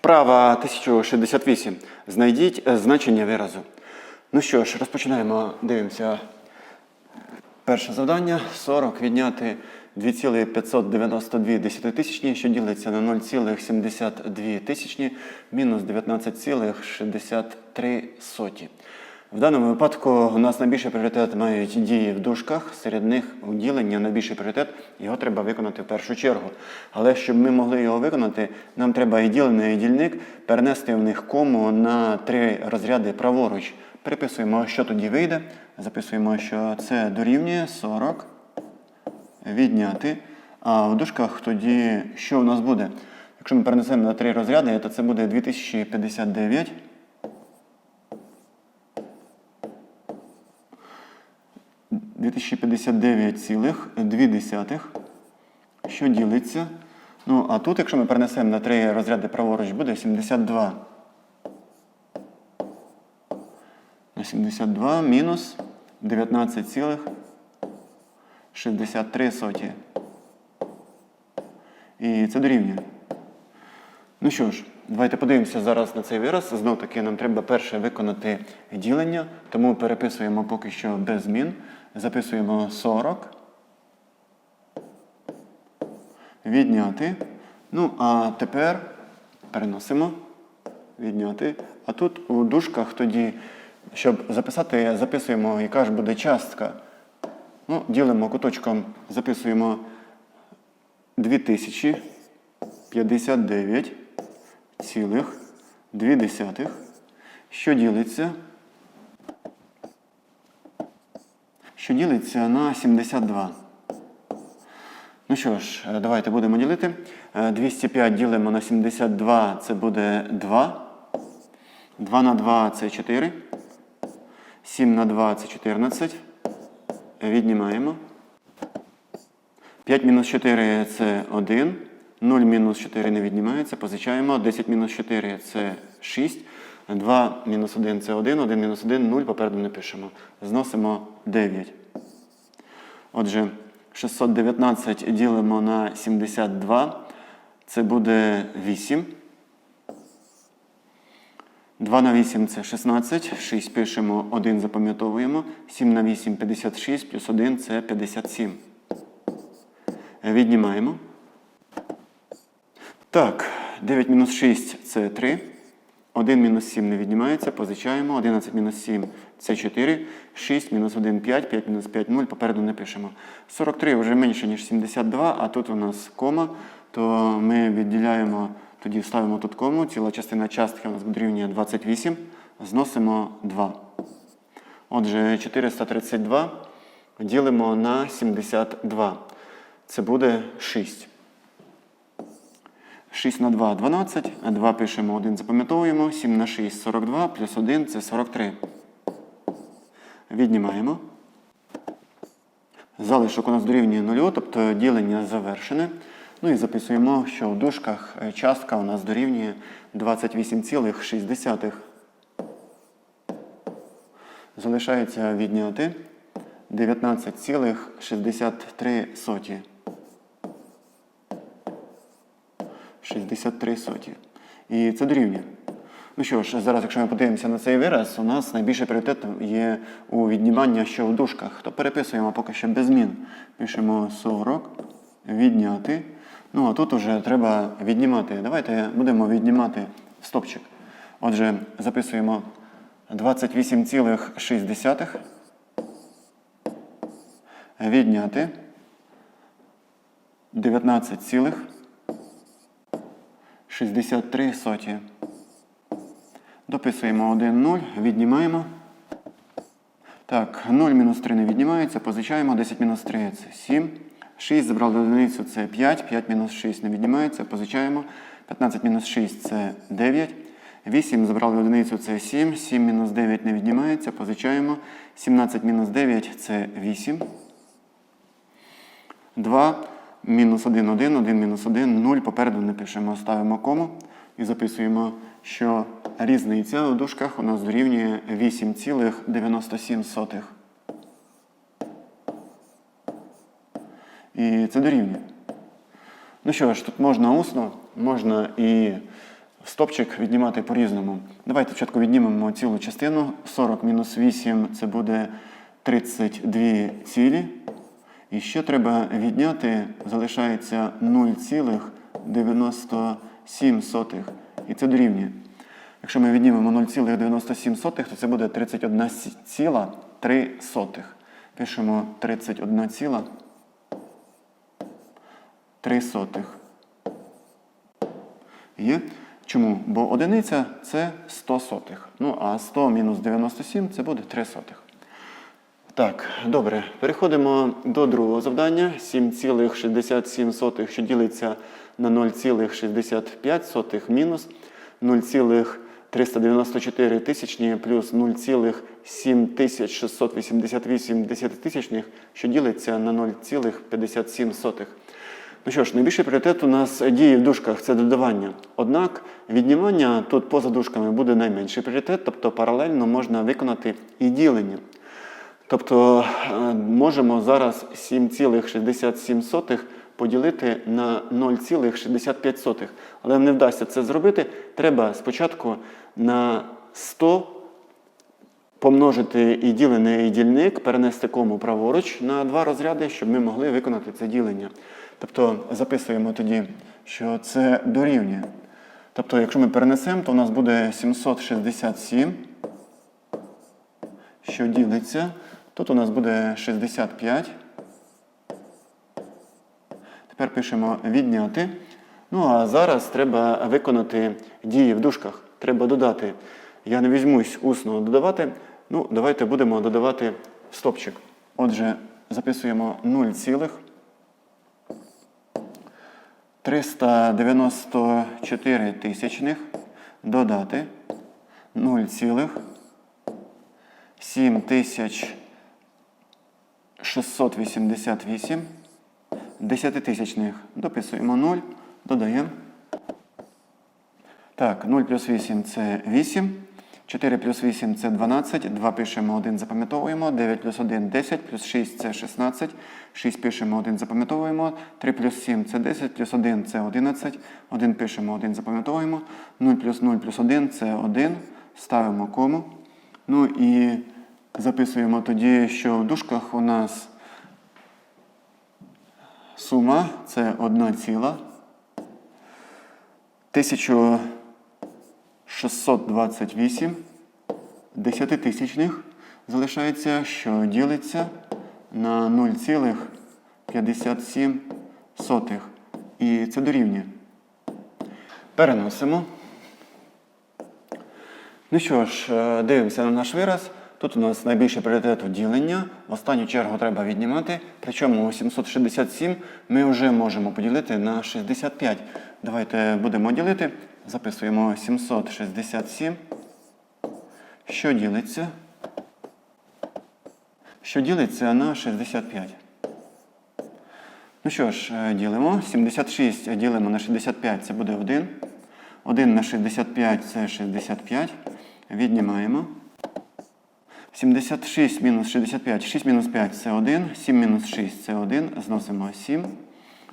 Вправа 1068. Знайдіть е, значення виразу. Ну що ж, розпочинаємо. Дивимося. Перше завдання 40 відняти 2,592 десятитисячні, що ділиться на 0,72 тисячні, мінус 19,63 соті. В даному випадку у нас найбільший пріоритет мають дії в дужках, серед них уділення найбільший пріоритет, його треба виконати в першу чергу. Але щоб ми могли його виконати, нам треба і ділений і дільник перенести в них кому на три розряди праворуч. Переписуємо, що тоді вийде. Записуємо, що це дорівнює 40 відняти. А в дужках тоді що в нас буде? Якщо ми перенесемо на три розряди, то це буде 2059. – 2059,2, що ділиться. Ну, а тут, якщо ми перенесемо на три розряди праворуч, буде 72. На 72 мінус 19,63 соті. І це дорівнює. Ну що ж, давайте подивимося зараз на цей вираз. Знов таки нам треба перше виконати ділення, тому переписуємо поки що без змін. Записуємо 40. Відняти. Ну, а тепер переносимо. Відняти. А тут у дужках тоді, щоб записати, записуємо, яка ж буде частка. Ну, ділимо куточком, записуємо 2059 цілих 2 десятих, що ділиться, що ділиться на 72. Ну що ж, е, давайте будемо ділити. Е, 205 ділимо на 72, це буде 2. 2 на 2 це 4. 7 на 2 це 14. Віднімаємо. 5 мінус 4 це 1. 0 мінус 4 не віднімається, позичаємо. 10 мінус 4 це 6. 2 мінус 1 це 1, 1 мінус 1 0, попереду не пишемо. Зносимо 9. Отже, 619 ділимо на 72. Це буде 8. 2 на 8 це 16. 6 пишемо, 1 запам'ятовуємо. 7 на 8 56, плюс 1 це 57. Віднімаємо. Так, 9 мінус 6 це 3. 1 мінус 7 не віднімається, позичаємо. 11 мінус 7 це 4. 6 мінус 1 5, 5 мінус 5 0, попереду не пишемо. 43 вже менше, ніж 72, а тут у нас кома, то ми відділяємо, тоді ставимо тут кому. Ціла частина частки у нас буде рівня 28. Зносимо 2. Отже, 432 ділимо на 72. Це буде 6. 6 на 2 12, 2 пишемо, 1 запам'ятовуємо, 7 на 6 42, плюс 1 це 43. Віднімаємо. Залишок у нас дорівнює 0, тобто ділення завершене. Ну і записуємо, що в дужках е, частка у нас дорівнює 28,6. Залишається відняти 19,63 соті. 63 соті. І це дорівнює. Ну що ж, зараз, якщо ми подивимося на цей вираз, у нас найбільший пріоритет є у віднімання, що в дужках. То переписуємо поки що без змін. Пишемо 40, відняти. Ну, а тут вже треба віднімати. Давайте будемо віднімати стопчик. Отже, записуємо 28,6. Відняти 19, 63 соті. Дописуємо 1, 0, віднімаємо. Так, 0 мінус 3 не віднімається, позичаємо. 10 мінус 3 це 7. 6 забрали одиницю це 5. 5 мінус 6 не віднімається, позичаємо. 15 мінус 6 це 9. 8 забрали одиницю це 7. 7 мінус 9 не віднімається, позичаємо. 17 мінус 9 це 8. 2. Мінус 1, 1, 1, мінус 1, 0. Попереду не пишемо, ставимо кому і записуємо, що різниця у дужках у нас дорівнює 8,97. І це дорівнює. Ну що ж, тут можна усно, можна і стопчик віднімати по-різному. Давайте спочатку віднімемо цілу частину. 40 мінус 8 це буде 32 цілі. І ще треба відняти, залишається 0,97. І це дорівнює. Якщо ми віднімемо 0,97, то це буде 31,3. Пишемо 31,3. Є. Чому? Бо одиниця це 100 сотих. Ну, а 100 мінус 97 це буде 3 сотих. Так, добре. Переходимо до другого завдання. 7,67, що ділиться на 0,65 мінус 0,394 тисячні плюс 0,7688 десятитисячних, що ділиться на 0,57. Ну що ж, найбільший пріоритет у нас дії в дужках це додавання. Однак віднімання тут поза дужками буде найменший пріоритет, тобто паралельно можна виконати і ділення. Тобто е, можемо зараз 7,67 поділити на 0,65. Але не вдасться це зробити. Треба спочатку на 100 помножити і ділений і дільник, перенести кому праворуч на два розряди, щоб ми могли виконати це ділення. Тобто записуємо тоді, що це дорівнює. Тобто, якщо ми перенесемо, то у нас буде 767, що ділиться. Тут у нас буде 65. Тепер пишемо відняти. Ну а зараз треба виконати дії в дужках. Треба додати. Я не візьмусь усно додавати. Ну, давайте будемо додавати стопчик. Отже, записуємо 0, цілих 394 тисячних додати 0, цілих 7688 десятитисячних. Дописуємо 0, додаємо. Так, 0 плюс 8 це 8. 4 плюс 8 це 12. 2 пишемо 1, запам'ятовуємо. 9 плюс 1 10, плюс 6 це 16. 6 пишемо 1, запам'ятовуємо. 3 плюс 7 це 10, плюс 1 це 11. 1 пишемо 1, запам'ятовуємо. 0 плюс 0 плюс 1 це 1. Ставимо кому. Ну і записуємо тоді, що в дужках у нас сума це 1 ціла. 1628 десятитисячних залишається, що ділиться на 0,57. І це дорівнює. Переносимо. Ну що ж, е, дивимося на наш вираз. Тут у нас найбільший пріоритет ділення. В останню чергу треба віднімати. Причому 767 ми вже можемо поділити на 65. Давайте будемо ділити. Записуємо 767. Що ділиться? Що ділиться на 65. Ну що ж, е, ділимо. 76 ділимо на 65, це буде 1. 1 на 65 це 65. Віднімаємо. 76 мінус 65. 6 мінус 5 це 1. 7 мінус 6 це 1. Зносимо 7.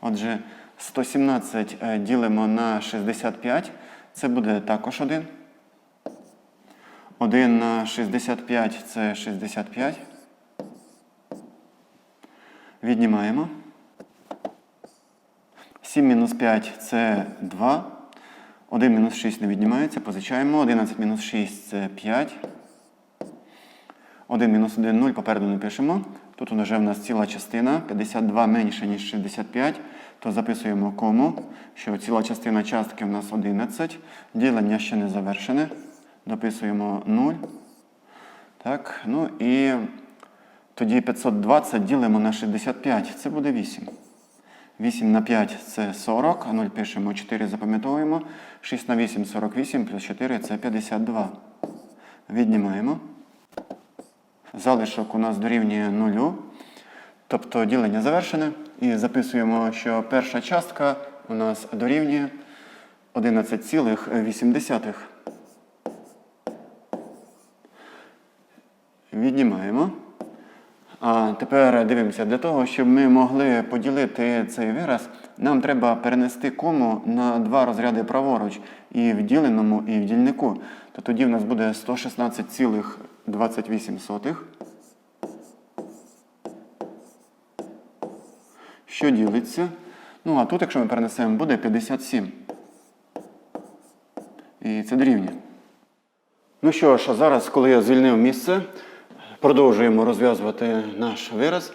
Отже, 117 е, ділимо на 65. Це буде також 1. 1 на 65 це 65. Віднімаємо. 7 мінус 5 це 2. 1 мінус 6 не віднімається. Позичаємо. 11 мінус 6 це 5. 1 мінус 1 0 попереду не пишемо. Тут вже в нас ціла частина. 52 менше, ніж 65. То записуємо кому, що ціла частина частки в нас 11. Ділення ще не завершене. Дописуємо 0. Так, ну і тоді 520 ділимо на 65. Це буде 8. 8 на 5 це 40, а 0 пишемо, 4 запам'ятовуємо. 6 на 8 48, плюс 4 це 52. Віднімаємо. Залишок у нас дорівнює 0. Тобто ділення завершене. І записуємо, що перша частка у нас дорівнює 11,8. Віднімаємо. А тепер дивимося, для того, щоб ми могли поділити цей вираз, нам треба перенести кому на два розряди праворуч і в діленому, і в дільнику. То тоді в нас буде 116,28. Що ділиться? Ну, а тут, якщо ми перенесемо, буде 57. І це дорівнює. Ну що ж, а зараз, коли я звільнив місце, продовжуємо розв'язувати наш вираз.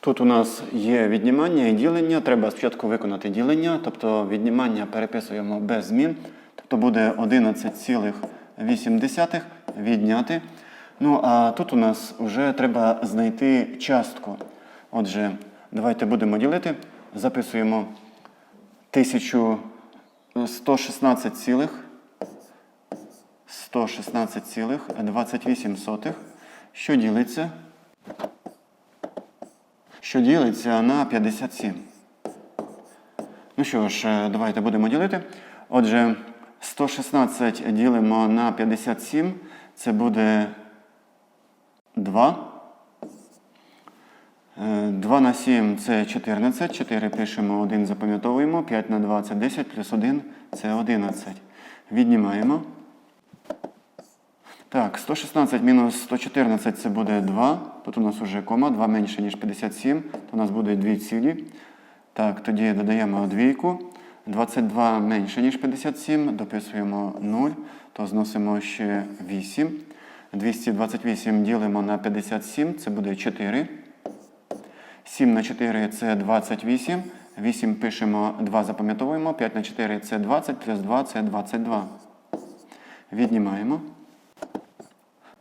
Тут у нас є віднімання і ділення. Треба спочатку виконати ділення, тобто віднімання переписуємо без змін. Тобто буде 11,8 відняти. Ну, а тут у нас вже треба знайти частку. Отже, давайте будемо ділити. Записуємо 1116 цілих 116,28, що ділиться, що ділиться на 57. Ну що ж, е, давайте будемо ділити. Отже, 116 ділимо на 57, це буде 2. Е, 2 на 7 це 14, 4 пишемо, 1 запам'ятовуємо, 5 на 2 це 10, плюс 1 це 11. Віднімаємо. Так, 116 мінус 114 це буде 2. Тут у нас вже кома, 2 менше, ніж 57, то у нас буде 2 цілі. Так, тоді додаємо двійку. 22 менше, ніж 57, дописуємо 0, то зносимо ще 8. 228 ділимо на 57, це буде 4. 7 на 4 це 28. 8 пишемо, 2 запам'ятовуємо. 5 на 4 це 20, плюс 2 це 22. Віднімаємо.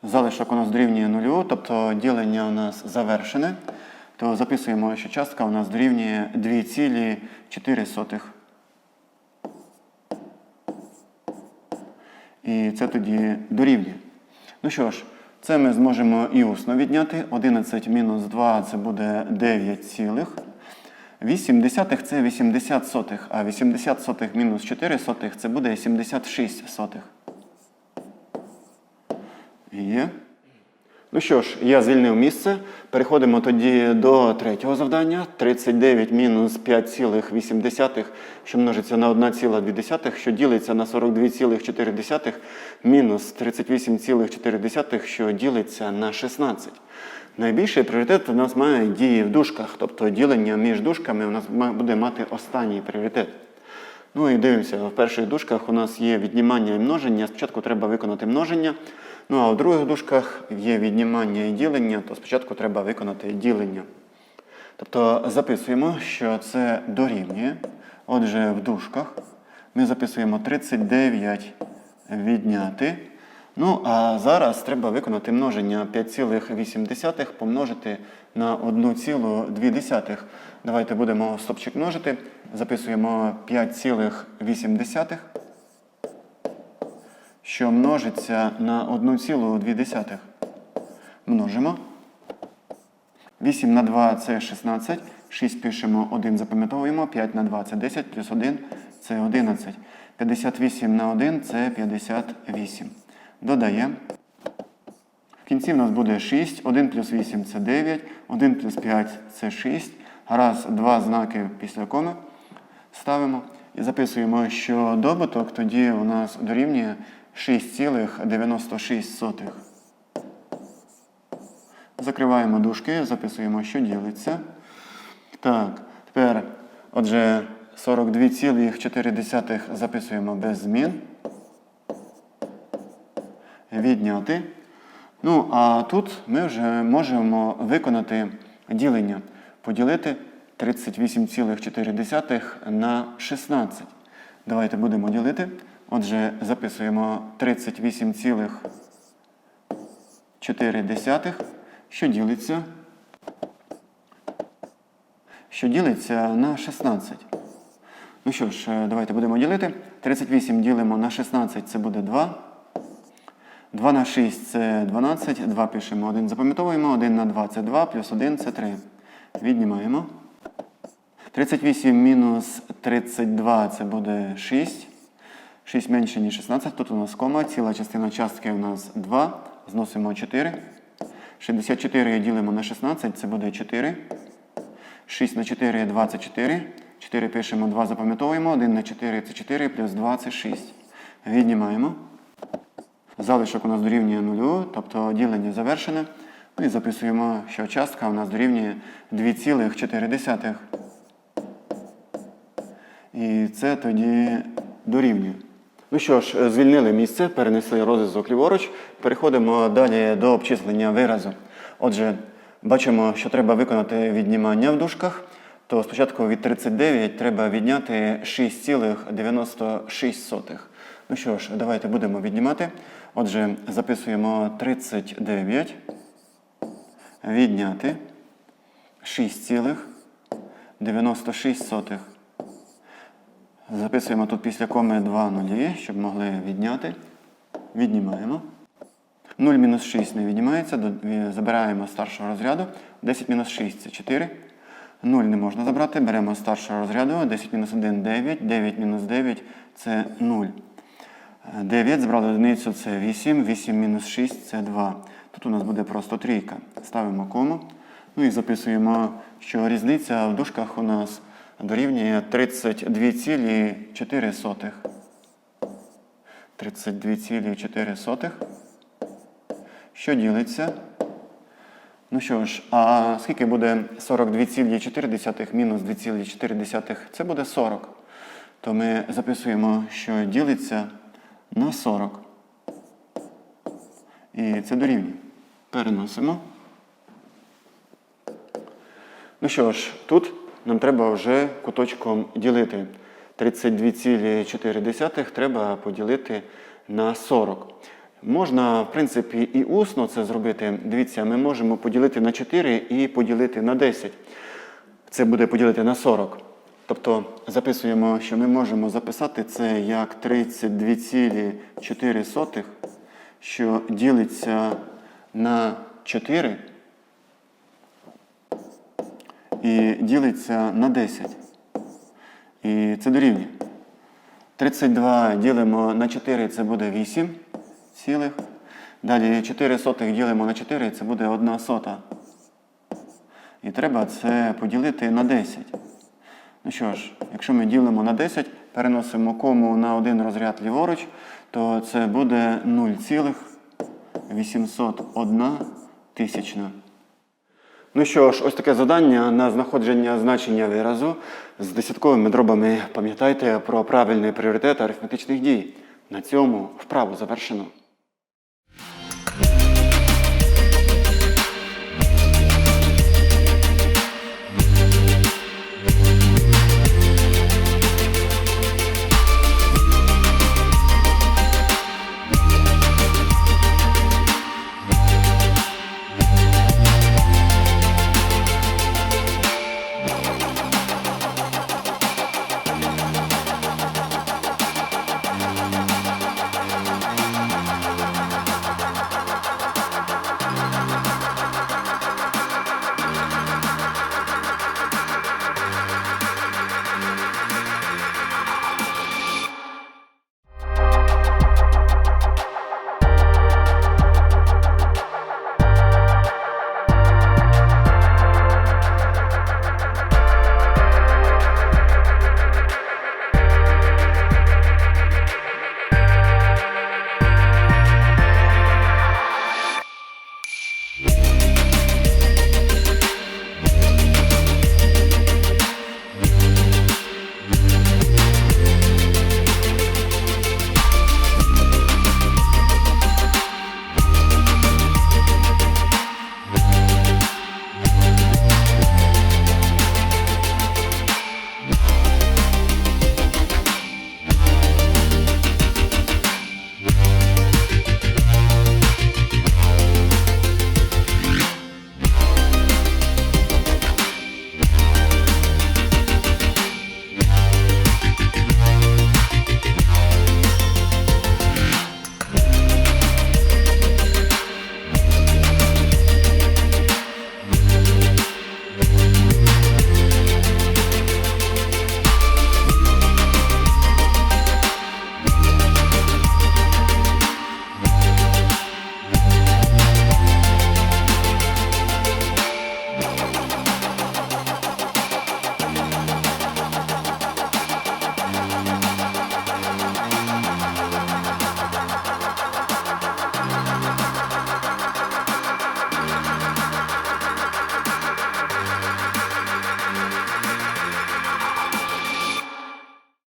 Залишок у нас дорівнює нулю, тобто ділення у нас завершене. То записуємо, що частка у нас дорівнює 2,4. І це тоді дорівнює. Ну що ж, це ми зможемо і усно відняти. 11 мінус 2 це буде 9 цілих. 8 десятих це 80 сотих, а 80 сотих мінус 4 сотих це буде 76 сотих. Є. Ну що ж, я звільнив місце. Переходимо тоді до третього завдання. 39 мінус 5,8, що множиться на 1,2, що ділиться на 42,4, мінус 38,4, що ділиться на 16. Найбільший пріоритет у нас має дії в дужках, тобто ділення між дужками у нас буде мати останній пріоритет. Ну і дивимося, в перших дужках у нас є віднімання і множення. Спочатку треба виконати множення. Ну а в других дужках є віднімання і ділення, то спочатку треба виконати ділення. Тобто записуємо, що це дорівнює. Отже, в дужках ми записуємо 39 відняти. Ну, а зараз треба виконати множення 5,8 помножити на 1,2. Давайте будемо стопчик множити. Записуємо 5,8, що множиться на 1,2. Множимо. 8 на 2 це 16. 6 пишемо, 1 запам'ятовуємо. 5 на 2 це 10, плюс 1 це 11. 58 на 1 це 58. Додаємо. В кінці в нас буде 6. 1 плюс 8 це 9. 1 плюс 5 це 6. Раз, два знаки після коми ставимо. І записуємо, що добуток тоді у нас дорівнює 6,96. Закриваємо дужки, записуємо, що ділиться. Так, тепер, отже, 42,4 записуємо без змін. Відняти. Ну, а тут ми вже можемо виконати ділення. Поділити 38,4 на 16. Давайте будемо ділити. Отже, записуємо 38,4, що ділиться. Що ділиться на 16. Ну що ж, е, давайте будемо ділити. 38 ділимо на 16, це буде 2. 2 на 6 це 12. 2 пишемо, 1 запам'ятовуємо. 1 на 2 це 2, плюс 1 це 3. Віднімаємо. 38 мінус 32 це буде 6. 6 менше, ніж 16. Тут у нас кома. Ціла частина частки у нас 2. Зносимо 4. 64 ділимо на 16, це буде 4. 6 на 4 – 24. 4 пишемо, 2 запам'ятовуємо. 1 на 4 – це 4, плюс 2 – це 6. Віднімаємо. Залишок у нас дорівнює 0, тобто ділення завершене. Ну і записуємо, що частка у нас дорівнює 2,4. І це тоді дорівнює. Ну що ж, звільнили місце, перенесли розв'язок ліворуч. Переходимо далі до обчислення виразу. Отже, бачимо, що треба виконати віднімання в дужках. То спочатку від 39 треба відняти 6,96. Ну що ж, давайте будемо віднімати. Отже, записуємо 39. Відняти 6,96. Записуємо тут після коми 2 нулі, щоб могли відняти. Віднімаємо. 0 мінус 6 не віднімається, забираємо старшого розряду. 10 мінус 6 це 4. 0 не можна забрати, беремо старшого розряду. 10 мінус 1 9, 9 мінус 9 це 0. 9 збрали одиницю це 8, 8 мінус 6 це 2. Тут у нас буде просто трійка. Ставимо кому. Ну і записуємо, що різниця в дужках у нас дорівнює 32,4. 32,4. Що ділиться? Ну що ж, а скільки буде 42,4 мінус 2,4? Це буде 40. То ми записуємо, що ділиться на 40. І це дорівнює. Переносимо. Ну що ж, тут нам треба вже куточком ділити. 32,4 треба поділити на 40. Можна, в принципі, і усно це зробити. Дивіться, ми можемо поділити на 4 і поділити на 10. Це буде поділити на 40. Тобто записуємо, що ми можемо записати це як 32,4, що ділиться на 4 і ділиться на 10. І це дорівнює. 32 ділимо на 4, це буде 8 цілих. Далі 4 сотих ділимо на 4, це буде 1 сота. І треба це поділити на 10. Ну що ж, якщо ми ділимо на 10, переносимо кому на один розряд ліворуч, то це буде 0,801 тисячна. Ну що ж, ось таке завдання на знаходження значення виразу з десятковими дробами. Пам'ятайте про правильний пріоритет арифметичних дій. На цьому вправу завершено.